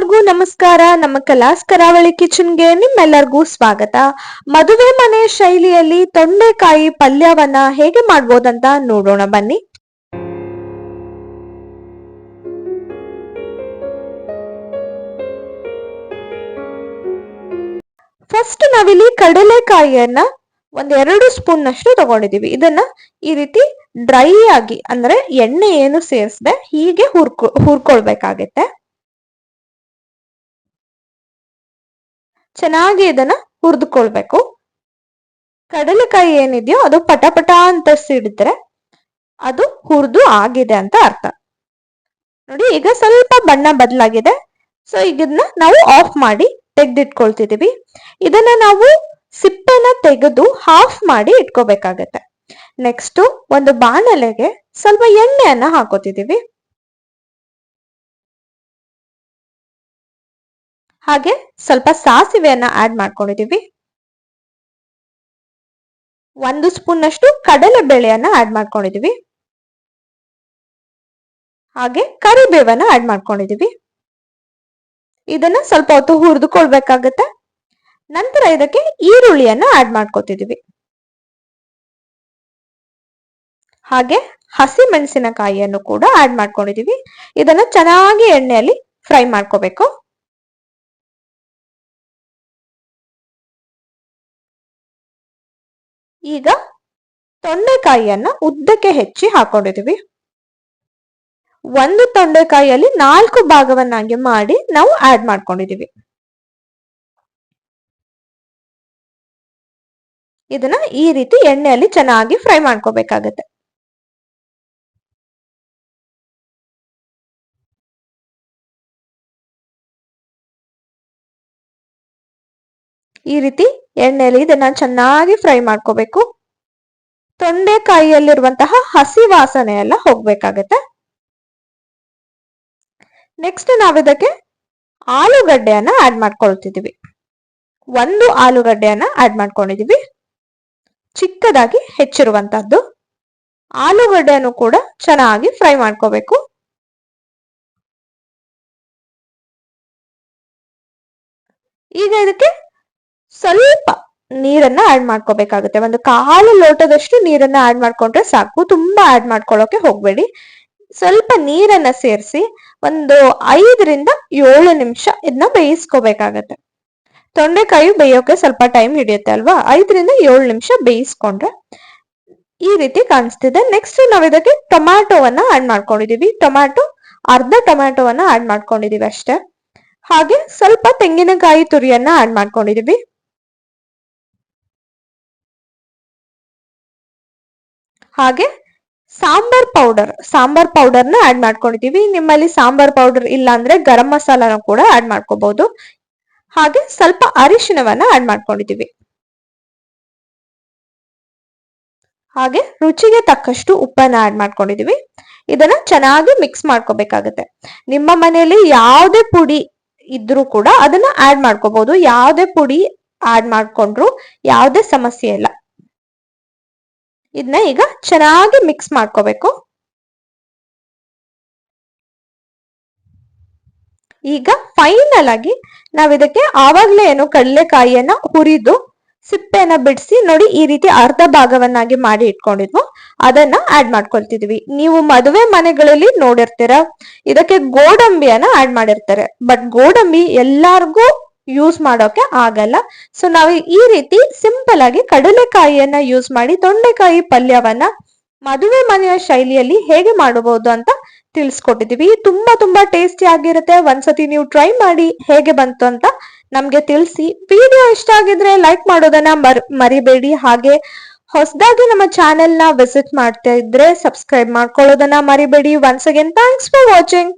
ಎಲ್ಲರಿಗೂ ನಮಸ್ಕಾರ. ನಮ್ಮ ಕಲಾಸ್ ಕರಾವಳಿ ಕಿಚನ್ಗೆ ನಿಮ್ಮೆಲ್ಲರಿಗೂ ಸ್ವಾಗತ. ಮದುವೆ ಮನೆ ಶೈಲಿಯಲ್ಲಿ ತೊಂಡೆಕಾಯಿ ಪಲ್ಯವನ್ನ ಹೇಗೆ ಮಾಡ್ಬೋದಂತ ನೋಡೋಣ ಬನ್ನಿ. ಫಸ್ಟ್ ನಾವಿಲ್ಲಿ ಕಡಲೆಕಾಯಿಯನ್ನ ಒಂದ್ ಎರಡು ಸ್ಪೂನ್ ನಷ್ಟು ತಗೊಂಡಿದೀವಿ ಇದನ್ನ ಈ ರೀತಿ ಡ್ರೈ ಆಗಿ, ಅಂದ್ರೆ ಎಣ್ಣೆ ಏನು ಸೇರಿಸದೆ ಹೀಗೆ ಹುರ್ಕೊ, ಹುರ್ಕೊಳ್ಬೇಕಾಗತ್ತೆ. ಚೆನ್ನಾಗಿ ಇದನ್ನ ಹುರಿದುಕೊಳ್ಬೇಕು. ಕಡಲೆಕಾಯಿ ಏನಿದೆಯೋ ಅದು ಪಟ ಪಟ ಅಂತ ಸಿಡಿದ್ರೆ ಅದು ಹುರಿದು ಆಗಿದೆ ಅಂತ ಅರ್ಥ. ನೋಡಿ, ಈಗ ಸ್ವಲ್ಪ ಬಣ್ಣ ಬದಲಾಗಿದೆ. ಸೊ ಇದನ್ನ ನಾವು ಆಫ್ ಮಾಡಿ ತೆಗೆದಿಟ್ಕೊಳ್ತಿದೀವಿ. ಇದನ್ನ ನಾವು ಸಿಪ್ಪೆನ ತೆಗೆದು ಹಾಫ್ ಮಾಡಿ ಇಟ್ಕೋಬೇಕಾಗತ್ತೆ. ನೆಕ್ಸ್ಟ್ ಒಂದು ಬಾಣಲೆಗೆ ಸ್ವಲ್ಪ ಎಣ್ಣೆಯನ್ನ ಹಾಕೋತಿದೀವಿ. ಹಾಗೆ ಸ್ವಲ್ಪ ಸಾಸಿವೆಯನ್ನ ಆಡ್ ಮಾಡ್ಕೊಂಡಿದೀವಿ. ಒಂದು ಸ್ಪೂನ್ ಅಷ್ಟು ಕಡಲೆ ಬೇಳೆಯನ್ನ ಆಡ್ ಮಾಡ್ಕೊಂಡಿದೀವಿ. ಹಾಗೆ ಕರಿಬೇವನ್ನ ಆಡ್ ಮಾಡ್ಕೊಂಡಿದೀವಿ. ಇದನ್ನ ಸ್ವಲ್ಪ ಹೊತ್ತು ಹುರಿದುಕೊಳ್ಬೇಕಾಗತ್ತೆ. ನಂತರ ಇದಕ್ಕೆ ಈರುಳ್ಳಿಯನ್ನ ಆಡ್ ಮಾಡ್ಕೊತಿದೀವಿ. ಹಾಗೆ ಹಸಿ ಮೆಣಸಿನಕಾಯಿಯನ್ನು ಕೂಡ ಆಡ್ ಮಾಡ್ಕೊಂಡಿದೀವಿ. ಇದನ್ನ ಚೆನ್ನಾಗಿ ಎಣ್ಣೆಯಲ್ಲಿ ಫ್ರೈ ಮಾಡ್ಕೋಬೇಕು. ಈಗ ತೊಂಡೆಕಾಯಿಯನ್ನ ಉದ್ದಕ್ಕೆ ಹೆಚ್ಚಿ ಹಾಕೊಂಡಿದೀವಿ ಒಂದು ತೊಂಡೆಕಾಯಿಯಲ್ಲಿ ನಾಲ್ಕು ಭಾಗವನ್ನಾಗಿ ಮಾಡಿ ನಾವು ಆಡ್ ಮಾಡ್ಕೊಂಡಿದೀವಿ ಇದನ್ನ ಈ ರೀತಿ ಎಣ್ಣೆಯಲ್ಲಿ ಚೆನ್ನಾಗಿ ಫ್ರೈ ಮಾಡ್ಕೋಬೇಕಾಗತ್ತೆ. ಈ ರೀತಿ ಎಣ್ಣೆಯಲ್ಲಿ ಇದನ್ನ ಚೆನ್ನಾಗಿ ಫ್ರೈ ಮಾಡ್ಕೋಬೇಕು. ತೊಂಡೆಕಾಯಿಯಲ್ಲಿರುವಂತಹ ಹಸಿ ವಾಸನೆ ಎಲ್ಲ ಹೋಗ್ಬೇಕಾಗತ್ತೆ. ನೆಕ್ಸ್ಟ್ ನಾವಿದಕ್ಕೆ ಆಲೂಗಡ್ಡೆಯನ್ನ ಆಡ್ ಮಾಡ್ಕೊಳ್ತಿದೀವಿ ಒಂದು ಆಲೂಗಡ್ಡೆಯನ್ನ ಆಡ್ ಮಾಡ್ಕೊಂಡಿದೀವಿ ಚಿಕ್ಕದಾಗಿ ಹೆಚ್ಚಿರುವಂತಹದ್ದು. ಆಲೂಗಡ್ಡೆಯನ್ನು ಕೂಡ ಚೆನ್ನಾಗಿ ಫ್ರೈ ಮಾಡ್ಕೋಬೇಕು. ಈಗ ಇದಕ್ಕೆ ಸ್ವಲ್ಪ ನೀರನ್ನ ಆಡ್ ಮಾಡ್ಕೋಬೇಕಾಗುತ್ತೆ. ಒಂದು ಕಾಲು ಲೋಟದಷ್ಟು ನೀರನ್ನ ಆಡ್ ಮಾಡ್ಕೊಂಡ್ರೆ ಸಾಕು. ತುಂಬಾ ಆಡ್ ಮಾಡ್ಕೊಳ್ಳೋಕೆ ಹೋಗ್ಬೇಡಿ. ಸ್ವಲ್ಪ ನೀರನ್ನ ಸೇರಿಸಿ ಒಂದು ಐದರಿಂದ ಏಳು ನಿಮಿಷ ಇದನ್ನ ಬೇಯಿಸ್ಕೋಬೇಕಾಗತ್ತೆ. ತೊಂಡೆಕಾಯಿ ಬೇಯೋಕೆ ಸ್ವಲ್ಪ ಟೈಮ್ ಹಿಡಿಯುತ್ತೆ ಅಲ್ವಾ? ಐದರಿಂದ ಏಳು ನಿಮಿಷ ಬೇಯಿಸ್ಕೊಂಡ್ರೆ ಈ ರೀತಿ ಕಾಣಿಸ್ತಿದೆ. ನೆಕ್ಸ್ಟ್ ನಾವು ಇದಕ್ಕೆ ಟೊಮ್ಯಾಟೋವನ್ನ ಆಡ್ ಮಾಡ್ಕೊಂಡಿದೀವಿ. ಟೊಮ್ಯಾಟೊ, ಅರ್ಧ ಟೊಮ್ಯಾಟೋವನ್ನ ಆಡ್ ಮಾಡ್ಕೊಂಡಿದೀವಿ ಅಷ್ಟೇ. ಹಾಗೆ ಸ್ವಲ್ಪ ತೆಂಗಿನಕಾಯಿ ತುರಿಯನ್ನ ಆಡ್ ಮಾಡ್ಕೊಂಡಿದೀವಿ. ಹಾಗೆ ಸಾಂಬಾರ್ ಪೌಡರ್ ಸಾಂಬಾರ್ ಪೌಡರ್ನ ಆಡ್ ಮಾಡ್ಕೊಂಡಿದೀವಿ ನಿಮ್ಮಲ್ಲಿ ಸಾಂಬಾರ್ ಪೌಡರ್ ಇಲ್ಲ ಅಂದ್ರೆ ಗರಂ ಮಸಾಲಾನ ಕೂಡ ಆಡ್ ಮಾಡ್ಕೋಬಹುದು ಹಾಗೆ ಸ್ವಲ್ಪ ಅರಿಶಿನವನ್ನ ಆಡ್ ಮಾಡ್ಕೊಂಡಿದೀವಿ ಹಾಗೆ ರುಚಿಗೆ ತಕ್ಕಷ್ಟು ಉಪ್ಪನ್ನ ಆಡ್ ಮಾಡ್ಕೊಂಡಿದೀವಿ ಇದನ್ನ ಚೆನ್ನಾಗಿ ಮಿಕ್ಸ್ ಮಾಡ್ಕೋಬೇಕಾಗತ್ತೆ. ನಿಮ್ಮ ಮನೆಯಲ್ಲಿ ಯಾವುದೇ ಪುಡಿ ಇದ್ರೂ ಕೂಡ ಅದನ್ನ ಆಡ್ ಮಾಡ್ಕೋಬಹುದು ಯಾವುದೇ ಪುಡಿ ಆಡ್ ಮಾಡ್ಕೊಂಡ್ರು ಯಾವುದೇ ಸಮಸ್ಯೆ ಇಲ್ಲ. ಇದನ್ನ ಈಗ ಚೆನ್ನಾಗಿ ಮಿಕ್ಸ್ ಮಾಡ್ಕೋಬೇಕು. ಈಗ ಫೈನಲ್ ಆಗಿ ನಾವ್ ಇದಕ್ಕೆ ಆವಾಗ್ಲೇ ಏನು ಕಡಲೆಕಾಯಿಯನ್ನ ಹುರಿದು ಸಿಪ್ಪೆನ ಬಿಡಿಸಿ ನೋಡಿ ಈ ರೀತಿ ಅರ್ಧ ಭಾಗವನ್ನಾಗಿ ಮಾಡಿ ಇಟ್ಕೊಂಡಿದ್ವು ಅದನ್ನ ಆಡ್ ಮಾಡ್ಕೊಳ್ತಿದ್ವಿ. ನೀವು ಮದುವೆ ಮನೆಗಳಲ್ಲಿ ನೋಡಿರ್ತೀರ, ಇದಕ್ಕೆ ಗೋಡಂಬಿಯನ್ನ ಆಡ್ ಮಾಡಿರ್ತಾರೆ. ಬಟ್ ಗೋಡಂಬಿ ಎಲ್ಲಾರ್ಗೂ ಯೂಸ್ ಮಾಡೋಕೆ ಆಗಲ್ಲ. ಸೊ ನಾವು ಈ ರೀತಿ ಸಿಂಪಲ್ ಆಗಿ ಕಡಲೆಕಾಯಿಯನ್ನ ಯೂಸ್ ಮಾಡಿ ತೊಂಡೆಕಾಯಿ ಪಲ್ಯವನ್ನ ಮದುವೆ ಮನೆಯ ಶೈಲಿಯಲ್ಲಿ ಹೇಗೆ ಮಾಡಬಹುದು ಅಂತ ತಿಳಿಸ್ಕೊಟ್ಟಿದೀವಿ. ತುಂಬಾ ತುಂಬಾ ಟೇಸ್ಟಿ ಆಗಿರುತ್ತೆ. ಒಂದ್ಸತಿ ನೀವು ಟ್ರೈ ಮಾಡಿ ಹೇಗೆ ಬಂತು ಅಂತ ನಮ್ಗೆ ತಿಳಿಸಿ. ವಿಡಿಯೋ ಇಷ್ಟ ಆಗಿದ್ರೆ ಲೈಕ್ ಮಾಡೋದನ್ನ ಮರ್, ಮರಿಬೇಡಿ. ಹಾಗೆ ಹೊಸದಾಗಿ ನಮ್ಮ ಚಾನೆಲ್ನ ವಿಸಿಟ್ ಮಾಡ್ತಾ ಇದ್ರೆ ಸಬ್ಸ್ಕ್ರೈಬ್ ಮಾಡ್ಕೊಳ್ಳೋದನ್ನ ಮರಿಬೇಡಿ. Once again thanks for watching